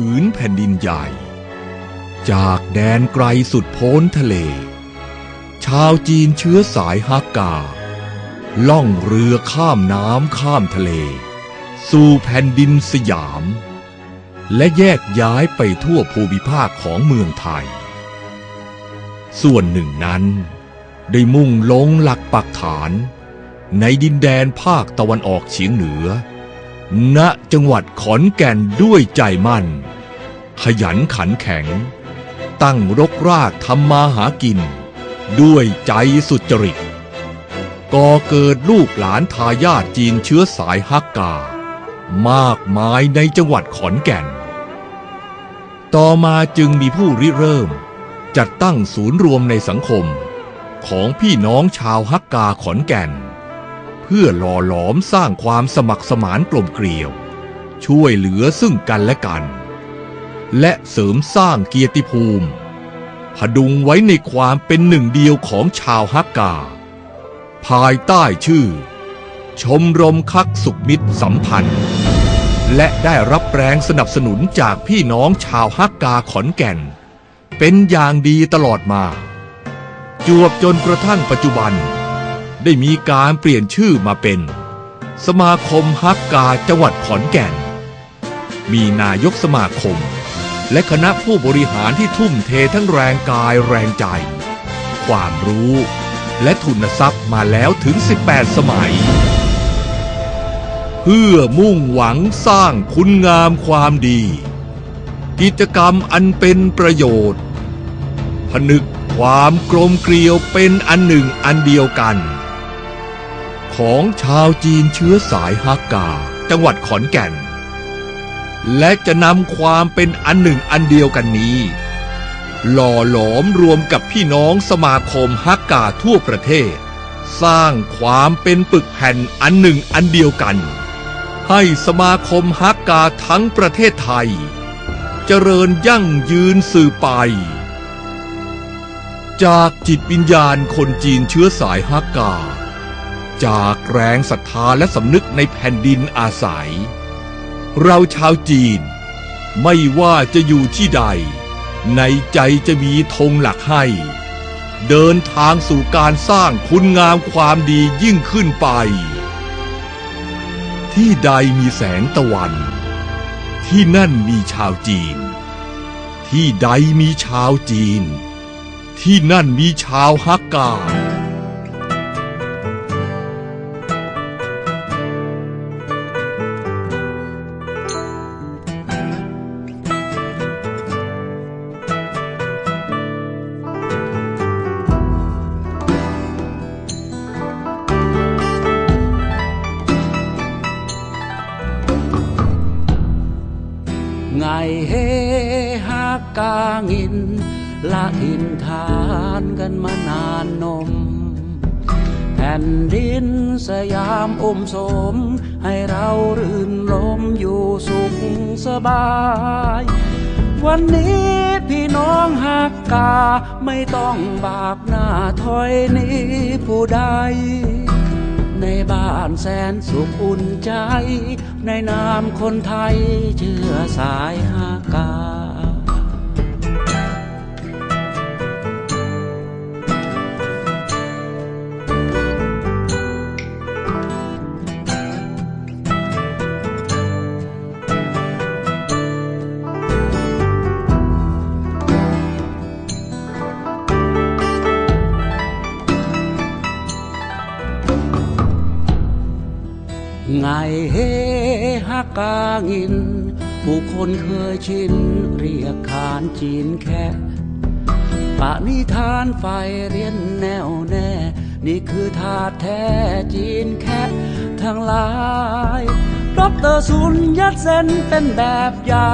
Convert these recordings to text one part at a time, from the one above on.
ผืนแผ่นดินใหญ่ จากแดนไกลสุดโพ้นทะเล ชาวจีนเชื้อสายฮักกา ล่องเรือข้ามน้ำข้ามทะเล สู่แผ่นดินสยาม และแยกย้ายไปทั่วภูมิภาคของเมืองไทย ส่วนหนึ่งนั้น ได้มุ่งลงหลักปักฐาน ในดินแดนภาคตะวันออกเฉียงเหนือ ณจังหวัดขอนแก่นด้วยใจมั่น ขยันขันแข็ง ตั้งรกรากทำมาหากิน ด้วยใจสุจริตก่อเกิดลูกหลานทายาทจีนเชื้อสายฮักกา มากมายในจังหวัดขอนแก่น ต่อมาจึงมีผู้ริเริ่ม จัดตั้งศูนย์รวมในสังคม ของพี่น้องชาวฮักกาขอนแก่น เพื่อหล่อหลอมสร้างความสมัครสมานกลมเกลียว ช่วยเหลือซึ่งกันและกัน และเสริมสร้างเกียรติภูมิ พดุงไว้ในความเป็นหนึ่งเดียวของชาวฮักกา ภายใต้ชื่อ ชมรมคักสุขมิตรสัมพันธ์ และได้รับแรงสนับสนุนจากพี่น้องชาวฮักกาขอนแก่น เป็นอย่างดีตลอดมา จวบจนกระทั่งปัจจุบัน ได้มีการเปลี่ยนชื่อมาเป็น สมาคมฮักกาจังหวัดขอนแก่น มีนายกสมาคม และคณะผู้บริหารที่ทุ่มเททั้งแรงกายแรงใจ ความรู้และทุนทรัพย์มาแล้วถึง 18 สมัย เพื่อมุ่งหวังสร้างคุณงามความดี กิจกรรมอันเป็นประโยชน์ ผนึกความกลมเกลียวเป็นอันหนึ่งอันเดียวกัน ของชาวจีนเชื้อสายฮักกา จังหวัดขอนแก่น และจะนำความเป็นอันหนึ่งอันเดียวกันนี้ หล่อหลอมรวมกับพี่น้องสมาคมฮักกาทั่วประเทศ สร้างความเป็นปึกแผ่นอันหนึ่งอันเดียวกัน ให้สมาคมฮักกาทั้งประเทศไทย เจริญยั่งยืนสืบไปจากจิตวิญญาณคนจีนเชื้อสายฮักกา จากแรงศรัทธาและสำนึกในแผ่นดินอาศัย เราชาวจีน ไม่ว่าจะอยู่ที่ใด ในใจจะมีธงหลักให้ เดินทางสู่การสร้างคุณงามความดียิ่งขึ้นไป ที่ใดมีแสงตะวัน ที่นั่นมีชาวจีน ที่ใดมีชาวจีน ที่นั่นมีชาวฮักกา กางิน ละอินทานกันมานานนม แผ่นดินสยามอมสม ให้เรารื่นลมอยู่สุขสบาย วันนี้พี่น้องฮักกา ไม่ต้องบากหน้าถอยนี้ผู้ใดในบ้านแสนสุขอุ่นใจ ในนามคนไทยเชื่อสายฮากา ไงเฮฮักกางิน ผู้คนเคยชิน เรียกขานจีนแค่ปะนิทานไฟเรียนแนวแน่ นี่คือทาแท้จีนแค่ทั้งหลายดอกเตอรสุนยัดเส้นเป็นแบบอย่า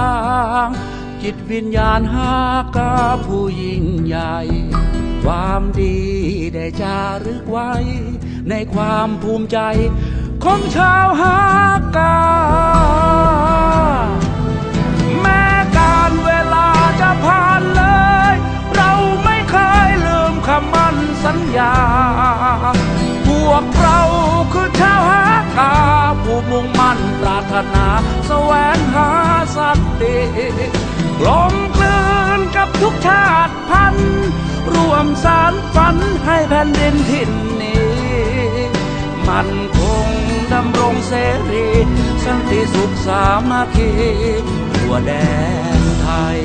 ง จิตวิญญาณฮากาผู้ยิ่งใหญ่ ความดีได้จารึกไว้ ในความภูมิใจ ของชาวฮากา แม้การเวลาจะผ่านเลย เราไม่เคยลืมคำมั่นสัญญา พวกเราคือชาวฮากา ผู้มุ่งมั่นปรารถนาแสวงหาสันติกลมกลืนกับทุกชาติพันธุ์รวมสารฝันให้แผ่นดินถิ่นนี้ มัน ดำรงเสรี สันติสุขสามัคคีทั่วแดนไทย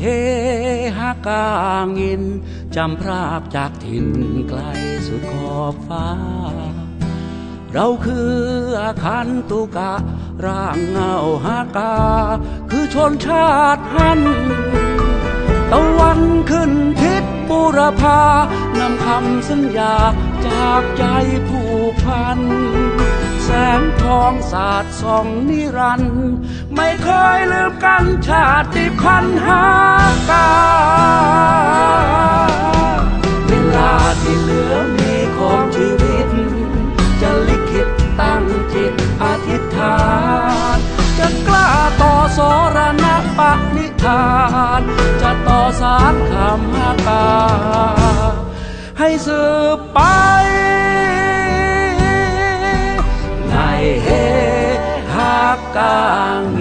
เฮฮักกางิน จำพรากจากถิ่นไกลสุดขอบฟ้า เราคืออาคันตุกะ ร่างเงาฮากา คือชนชาติหันตะวันขึ้นทิศบุรพานำคำสัญญาจากใจผู้ พัน แสงทองสาดส่องนิรันดร์ไม่เคยลืมกันชาติพันหากาเวลาที่เหลือมีของชีวิต จะลิขิตตั้งจิตอธิษฐานจะกล้าต่อสรณปณิธาน จะต่อสารคำหากาให้สืบไป Ta